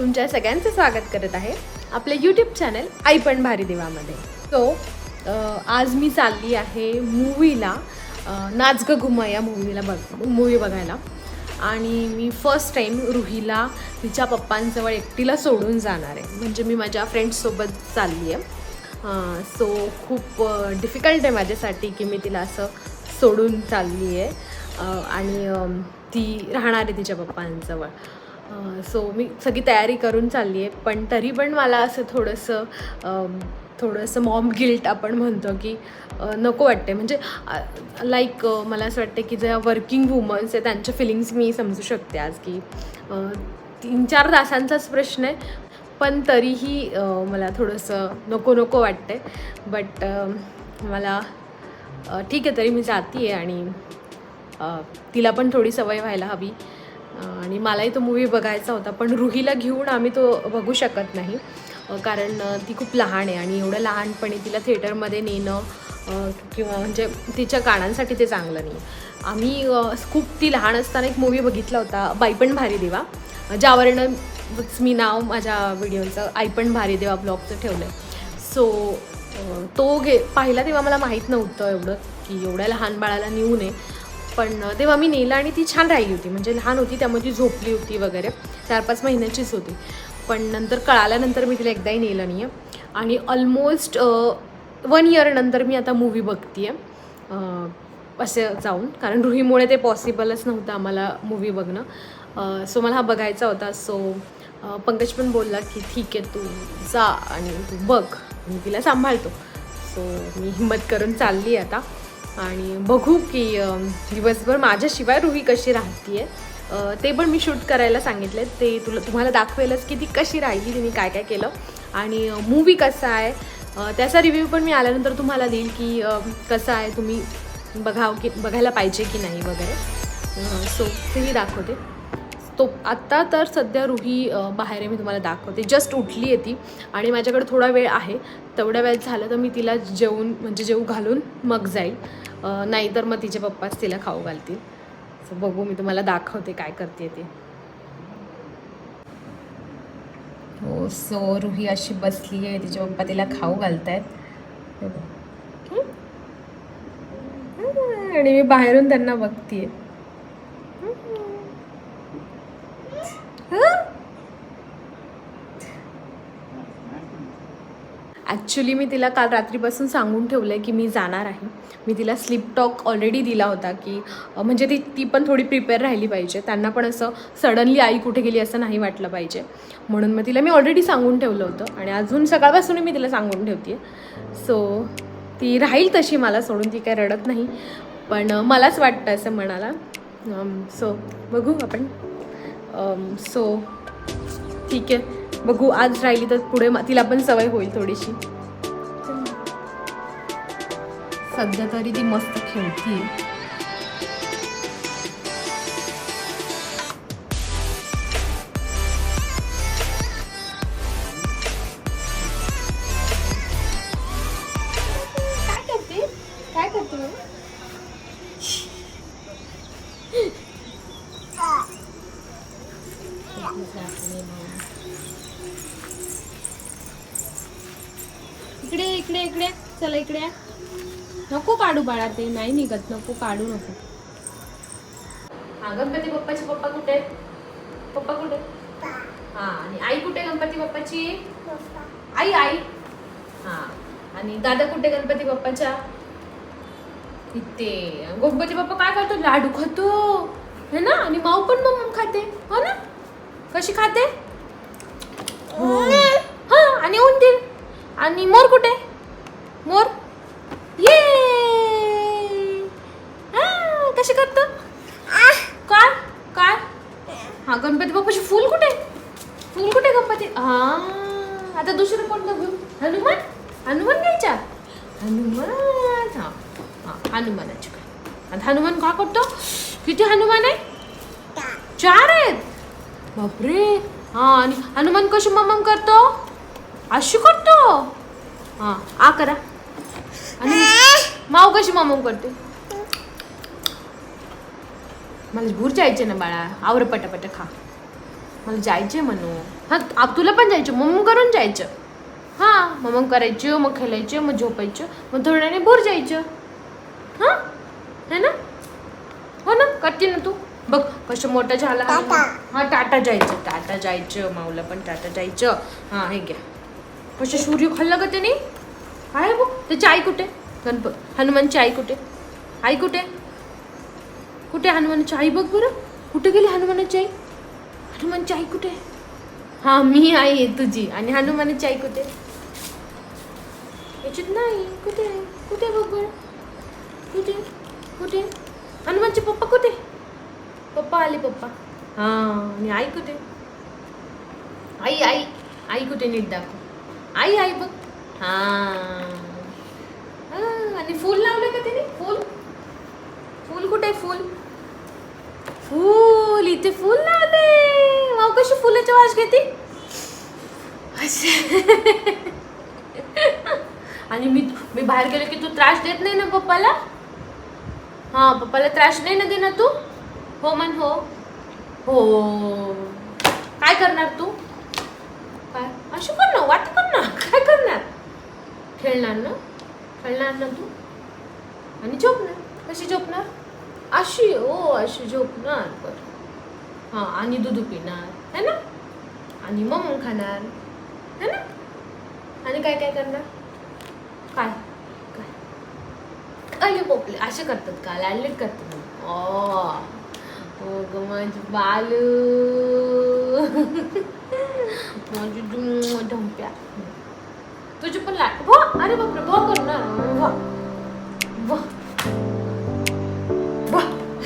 तुमच्या सगळ्यांचं स्वागत करत आहे आपले यूट्यूब चॅनल आई पण भारी देवामध्ये. सो आज मी चालली आहे मूवीला नाच ग घुमा या मूवीला बघ मूवी बघायला. आणि मी फर्स्ट टाईम रुहीला तिच्या पप्पांजवळ एकटीला सोडून जाणार आहे. म्हणजे मी माझ्या फ्रेंड्ससोबत चालली आहे. सो खूप डिफिकल्ट आहे माझ्यासाठी की मी तिला असं सोडून चालली आहे. आणि ती राहणार आहे तिच्या पप्पांजवळ. सो मी सगळी तयारी करून चालली आहे पण तरी पण मला असं थोडंसं थोडंसं मॉम गिल्ट आपण म्हणतो की नको वाटते म्हणजे लाईक मला असं वाटतं की ज्या वर्किंग वुमन्स आहे त्यांच्या फिलिंग्स मी समजू शकते आज की तीन चार तासांचाच प्रश्न आहे. पण तरीही मला थोडंसं नको नको वाटते बट मला ठीक आहे तरी मी जाते आहे आणि तिला पण थोडी सवय व्हायला हवी. आणि मलाही तो मूवी बघायचा होता पण रुहीला घेऊन आम्ही तो बघू शकत नाही. कारण ती खूप लहान आहे आणि एवढं लहानपणी तिला थिएटरमध्ये नेणं किंवा म्हणजे तिच्या कानांसाठी ते चांगलं नाही आम्ही खूप ती लहान असताना एक मूवी बघितला होता बाई पण भारी देवा. ज्यावरनं मी नाव माझ्या व्हिडिओचं आई पण भारी देवा ब्लॉगचं ठेवलं आहे सो तो घे पाहिला तेव्हा मला माहीत नव्हतं एवढं की एवढ्या लहान बाळाला नेऊ नये. पण तेव्हा मी नेलं आणि ती छान राहिली होती. म्हणजे लहान होती त्यामुळे ती झोपली होती वगैरे. चार पाच महिन्याचीच होती. पण नंतर कळाल्यानंतर मी तिला एकदाही नेलं नाही आहे आणि ऑलमोस्ट वन इयर नंतर मी आता मूवी बघते आहे असे जाऊन. कारण रुहीमुळे ते पॉसिबलच नव्हतं आम्हाला मूवी बघणं. सो मला हा बघायचा होता. सो पंकज पण बोलला की ठीक आहे तू जा आणि तू बघ. मी तिला सांभाळतो. सो मी हिंमत करून चालली आहे आता. आणि बघू की दिवसभर माझ्याशिवाय रुही कशी राहतीये. ते पण मी शूट करायला सांगितले ते तुला तुम्हाला दाखवेलच की ती कशी राहिली तिने काय काय केलं. आणि मूवी कसा आहे त्याचा रिव्ह्यू पण मी आल्यानंतर तुम्हाला देईल की कसा आहे तुम्ही बघाव की बघायला पाहिजे की नाही वगैरे. सो ते मी दाखवते. तो आत्ता तर सध्या रुही बाहेर आहे मी तुम्हाला दाखवते. जस्ट उठली आहे ती आणि माझ्याकडे थोडा वेळ आहे. तेवढ्या वेळेत झालं तर मी तिला जेवून म्हणजे जेवू घालून मग जाईल. नाही नाहीतर मग तिचे पप्पाच तिला खाऊ घालतील. सो बघू मी तुम्हाला दाखवते काय करते ते. हो सो रुही अशी बसली आहे. तिचे पप्पा तिला खाऊ घालत आहेत आणि मी बाहेरून त्यांना बघतीये. ॲक्च्युली मी तिला काल रात्रीपासून सांगून ठेवलं आहे की मी जाणार आहे. मी तिला स्लीप टॉक ऑलरेडी दिला होता की म्हणजे ती ती पण थोडी प्रिपेअर राहिली पाहिजे. त्यांना पण असं सडनली आई कुठे गेली असं नाही वाटलं पाहिजे. म्हणून मग तिला मी ऑलरेडी सांगून ठेवलं होतं आणि अजून सकाळपासून मी तिला सांगून ठेवते सो ती राहील तशी मला सोडून ती काय रडत नाही. पण मलाच वाटतं असं म्हणाला सो बघू आपण. सो ठीक आहे. बघू आज राहिली तर पुढे तिला पण सवय होईल थोडीशी. सध्या तरी ती मस्त खेळते. काढू बाळा ते नाही निघत. नको काढू नको. हा गणपती बाप्पाचे पप्पा कुठे? पप्पा कुठे? हा आणि आई कुठे गणपती बाप्पाची? आई आई. हा आणि दादा कुठे गणपती बाप्पाच्या? इथे. गणपती बाप्पा काय करतो? लाडू खातो. है ना? आणि माऊ पण मग खाते. हो ना? कशी खाते? हो. हा आणि उंदीर आणि मोर कुठे? मोर ये हा, कशी करतो? काय? काय? हा गणपती बाप्पाची फूल कुठे? फूल कुठे गणपती? हा आता दुसरं कोणतं घेऊ? हनुमान? हनुमान घ्यायच्या हनुमान हा हा हनुमानाची काय? आता हनुमान का करतो? किती हनुमान आहे? चार आहेत. बापरे. हा आणि हनुमान कशी ममम करतो? अशी करतो? हा आ करा. आणि माऊ कशी ममम करते? मला भूर जायचे ना बाळा. आवर पटापट खा. मला जायचे म्हणू. हा आप तुला पण जायचं मग मग करून जायचं. हां मग मग करायचं मग खेळायचं मग झोपायचं मग थोड्याने भूर जायचं. हां? है ना? हो ना? करते ना तू. बघ कसं मोठं झालं. हा टाटा जायचं टाटा जायचं. माऊला पण टाटा जायचं. हां हे घ्या. कसं सूर्य खाल्लं का त्याने? आहे बघ. त्याची आई कुठे? गणपत हनुमानची आई कुठे? आई कुठे? कुठे हनुमानाची आई बघ बरं? कुठे गेली हनुमानाची आई हनुमानची आई कुठे? हा मी आई आहे तुझी. आणि हनुमानाची आई कुठे? याच्यात नाही. कुठे आहे? कुठे बघ बरं? कुठे? कुठे? हनुमानचे पप्पा कुठे? पप्पा आले पप्पा. हा आणि आई कुठे? आई आई. आई कुठे नीट दाखव. आई आई बघ. हा आणि फूल लावलं का तिने? फूल? फूल कुठे आहे? फूल? फूल इथे फूल लावले. वाव कशी फुलाची वास घेते? अशी. आणि मी मी बाहेर गेलो की तू त्रास देत नाही ना पप्पाला? हा पप्पाला त्रास नाही ना देणार तू? हो मन हो. हो. काय करणार तू? काय? असं कर ना वाट कर ना काय करणार? खेळणार ना? खेळणार ना तू? आणि झोपणार. कशी झोपणार? अशी ओ अशी झोपणार बरं हां आणि दूध पिणार है ना? आणि मग खाणार है ना? आणि काय काय करणार? काय? काय? अरे पोपले असे करतात का? लाडलेट करतात ना? ओ हो ग माझी बालू. माझी डुम ढंप्या तुझी पण लाट वा अरे बापरे वा करणार. वा. वा.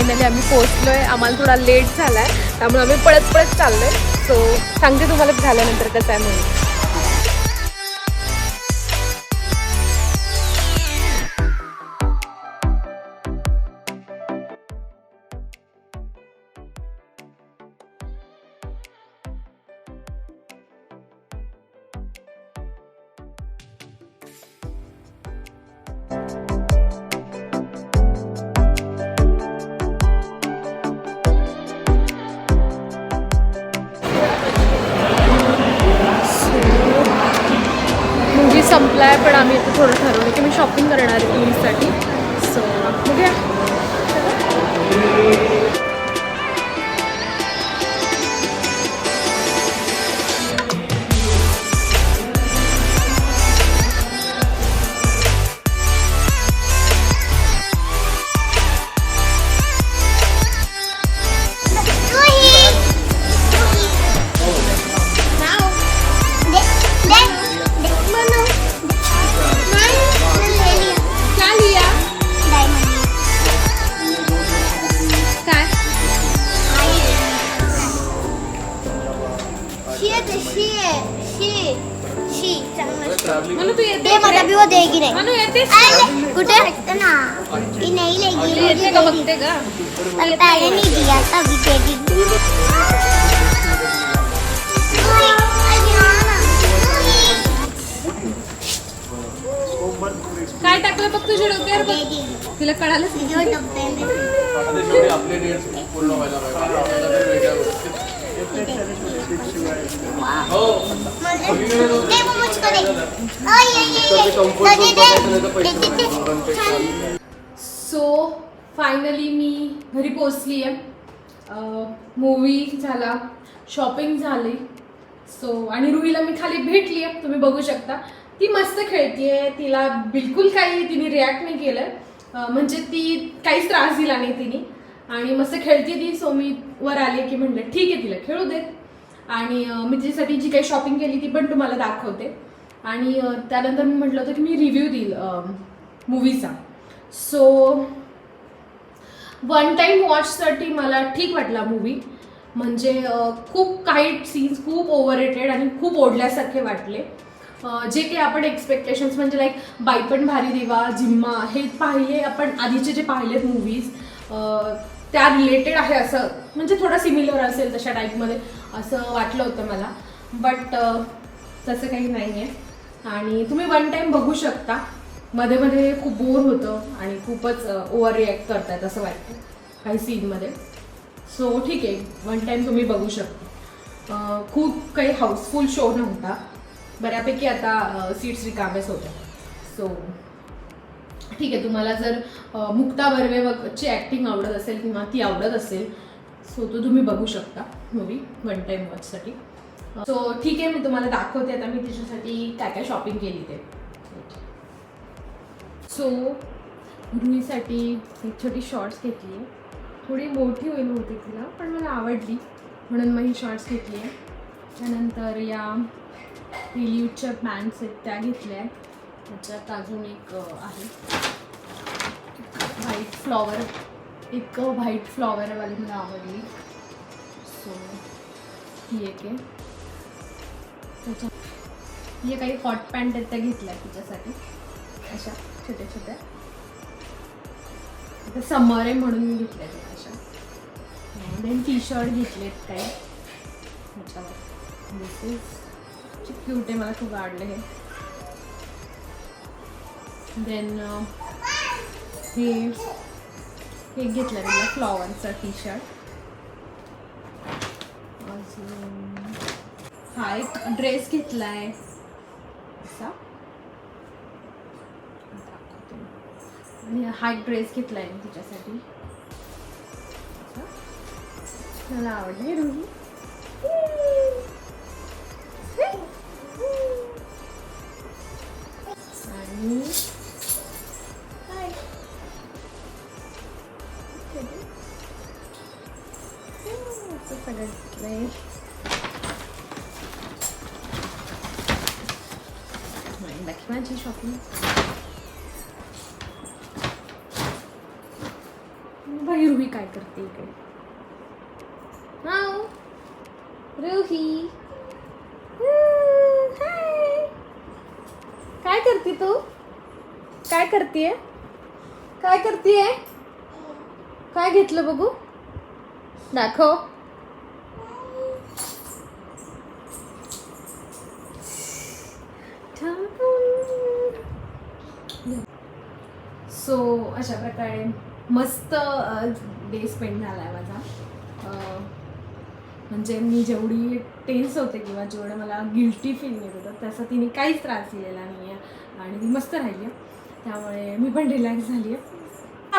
फायनली आम्ही पोहोचलोय. आम्हाला थोडा लेट झाला आहे त्यामुळे आम्ही पळत पळत चाललो आहे सो सांगते तुम्हाला झाल्यानंतर कसं आहे म्हणून. आहे पण आम्ही आता थोडं ठरवलं की मी शॉपिंग करणार आहे मूवीसाठी सो बघूया. का पर पहले नहीं दिया था अभी दे दी। काय टाकलं बघ तुझ्या डोक्यावर दे बघ. दी तिला कळालंच आपले पूर्ण व्हायला पाहिजे. हो सो फायनली मी घरी पोचली आहे मूवी झाला शॉपिंग झाली. सो आणि रुईला मी खाली भेटली आहे तुम्ही बघू शकता. ती मस्त खेळतीये. तिला बिलकुल काही तिने रिॲक्ट नाही केलं म्हणजे ती काहीच त्रास दिला नाही तिने. आणि मस्त खेळते ती. सो मी वर आले की म्हणलं ठीक आहे तिला खेळू देत. आणि मी तिच्यासाठी जी काही शॉपिंग केली ती पण तुम्हाला दाखवते. आणि त्यानंतर मी म्हटलं होतं की मी रिव्ह्यू देईल मूवीचा सो वन टाईम वॉचसाठी मला ठीक वाटला मूवी म्हणजे खूप काही सीन्स खूप ओव्हर रेटेड आणि खूप ओढल्यासारखे वाटले. जे काही आपण एक्सपेक्टेशन्स म्हणजे लाईक बायपण भारी देवा जिम्मा हे पाहिले आपण आधीचे जे पाहिलेत मूवीज त्या रिलेटेड आहे असं. म्हणजे थोडा सिमिलर असेल तशा टाईपमध्ये असं वाटलं होतं मला. बट तसं काही नाही आहे आणि तुम्ही वन टाईम बघू शकता. मध्ये मध्ये खूप बोर होतं आणि खूपच ओव्हर रिॲक्ट करतायत असं वाटतं काही सीनमध्ये सो ठीक आहे. वन टाईम तुम्ही बघू शकता. खूप काही हाऊसफुल शो नव्हता. बऱ्यापैकी आता सीट्स रिकामेच होत्या. सो ठीक आहे. तुम्हाला जर मुक्ता बर्वेची ॲक्टिंग आवडत असेल किंवा ती आवडत असेल सो तो तुम्ही बघू शकता मूवी वन टाईम वॉचसाठी सो ठीक आहे. मी तुम्हाला दाखवते. आता मी तिच्यासाठी काय काय शॉपिंग केली ते. सो रुईसाठी एक छोटी शॉर्ट्स घेतली आहे. थोडी मोठी होईल होती तिला पण मला आवडली. म्हणून मग ही शॉर्ट्स घेतली आहे. त्यानंतर या रिलीवच्या पॅन्ट्स आहेत त्या घेतल्या आहेत. त्याच्यात अजून एक आहे. व्हाईट फ्लॉवर एक व्हाईट फ्लॉवरवाली मला आवडली. सो ही एक आहे. त्याच्या हे काही हॉट पॅन्ट आहेत त्या घेतल्या तिच्यासाठी. अशा. छोट्या छोट्या आता समर आहे म्हणून मी घेतल्या अशा. देन टी शर्ट घेतलेत काही. ह्याच्यावर. दिस इज क्यूट आहे मला खूप आवडलं हे. देन uh, हे हे घेतलं मला फ्लॉवरचा टी शर्ट अजून हा एक ड्रेस घेतलाय. असा दाखवते. आणि हा एक ड्रेस घेतलाय मी तिच्यासाठी असा. मला आवडले रुही आणि हाय. असं सगळं घेतलंय नाही, बाकी माझी शॉपिंग रुही काय करते इकडे? हाव? रुही. हम्म, हाय. काय करते तू? काय करतेय? काय करतेय? काय घेतलं बघू? दाखव. सो अशा प्रकारे मस्त डे स्पेंड झाला आहे माझा. म्हणजे मी जेवढी टेन्स होते किंवा जेवढं मला गिल्टी फील येत होतं त्याचा तिने काहीच त्रास दिलेला नाही आहे आणि ती मस्त राहिली आहे त्यामुळे मी पण रिलॅक्स झाली आहे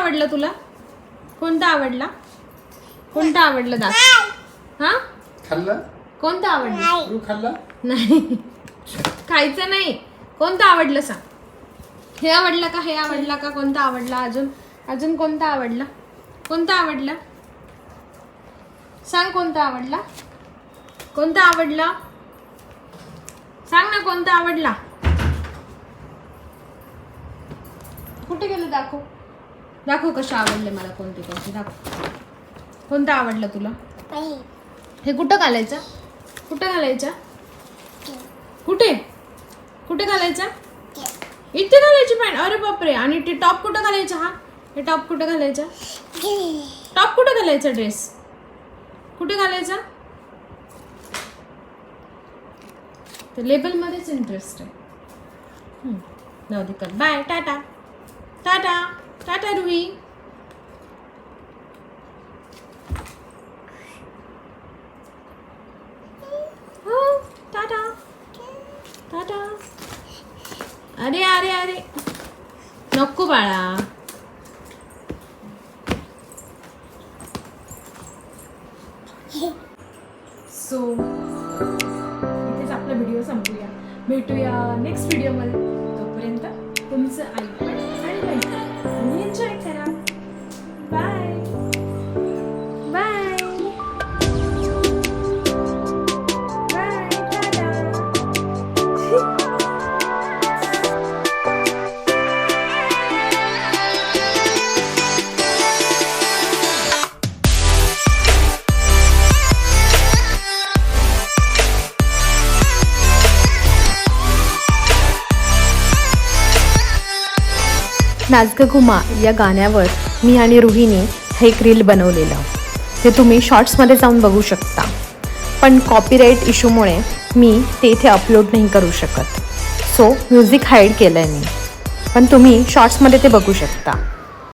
आवडलं तुला? कोणता आवडला? कोणता आवडलं दाख हां? खाल्ला? कोणता आवडलं? तू खाल्ला? नाही. खायचं नाही. कोणतं आवडलं सांग. हे आवडलं का हे आवडला का कोणता आवडला अजून? अजून कोणता आवडला? कोणता आवडला? सांग कोणता आवडला? कोणता आवडला? सांग ना कोणता आवडला? कुठे गेलं दाखव. दाखव कशा आवडले मला कोणते कोणते दाखव. कोणता आवडला तुला? हे कुठं घालायचं? कुठं घालायचं? कुठे? कुठे घालायचा? इथे. घालायची पॅन्ट अरे बापरे. आणि ते टॉप कुठं घालायचा हा? हे टॉप कुठं घालायचा? टॉप कुठं घालायचा ड्रेस? कुठे घालायचा? तर लेबलमध्येच इंटरेस्ट आहे. हम्म, जाऊ दे bye tata tata tata Ruhi हो टाटा टाटा अरे अरे अरे. नको बाळा. सो इथेच आपला व्हिडिओ संपूया. भेटूया नेक्स्ट व्हिडिओमध्ये तोपर्यंत तुमचं ऐकून नाचग घुमा या गाण्यावर मी आणि रुहीने हे एक रील बनवलेलं. ते तुम्ही शॉर्ट्समध्ये जाऊन बघू शकता. पण कॉपीराईट इशूमुळे मी ते इथे अपलोड नाही करू शकत. सो म्युझिक हाईड केलं आहे मी. पण तुम्ही शॉर्ट्समध्ये ते बघू शकता.